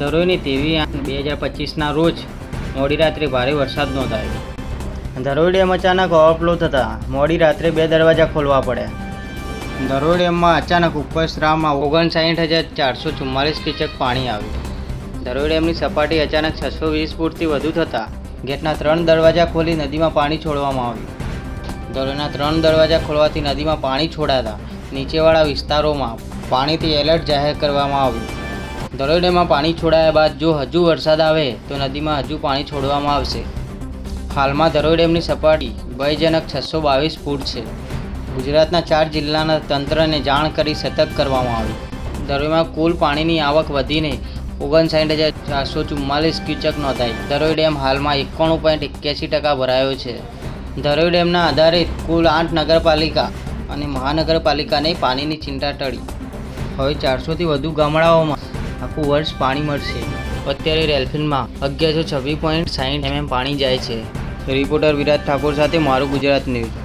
ધરોઈની તેવી આઠ બે હજાર પચીસના રોજ મોડી રાત્રે ભારે વરસાદ નોંધાયો. ધરોઈ ડેમ અચાનક ઓવરફ્લો થતાં મોડી રાત્રે બે દરવાજા ખોલવા પડ્યા. ધરોઈ ડેમમાં અચાનક ઉપર સ્ત્રાવમાં ઓગણસાઠ હજાર ચારસો ચુમ્માલીસ ક્યુસેક પાણી આવ્યું. ધરોઈ ડેમની સપાટી અચાનક છસો વીસ ફૂટથી વધુ થતાં ગેટના ત્રણ દરવાજા ખોલી નદીમાં પાણી છોડવામાં આવ્યું. ધરોઈના ત્રણ દરવાજા ખોલવાથી નદીમાં પાણી છોડાતા નીચેવાળા વિસ્તારોમાં પાણીથી એલર્ટ જાહેર કરવામાં આવ્યું. ધરોઈ પાણી છોડાયા બાદ જો હજુ વરસાદ આવે તો નદીમાં હજુ પાણી છોડવામાં આવશે. હાલમાં ધરોઈ ડેમની સપાટી ભયજનક છસો બાવીસ ફૂટ છે. ગુજરાતના ચાર જિલ્લાના તંત્રને જાણ કરી સતર્ક કરવામાં આવી ધરોઈમાં કુલ પાણીની આવક વધીને ઓગણસાઠ હજાર ચારસો ચુમ્માલીસ ક્યુચક નોંધાઈ. ધરોઈ ડેમ હાલમાં એકાણું પોઈન્ટ એક્યાસી ટકા ભરાયો છે. ધરોઈ ડેમના આધારે કુલ આઠ નગરપાલિકા અને મહાનગરપાલિકાને પાણીની ચિંતા ટળી. હવે ચારસોથી વધુ ગામડાઓમાં આખું વર્ષ પાણી મળશે. અત્યારે રેલફિનમાં અગિયારસો છવ્વીસ પોઈન્ટ સાહીઠ એમએમ પાણી જાય છે. રિપોર્ટર વિરાટ ઠાકોર સાથે મારું ગુજરાત ન્યૂઝ.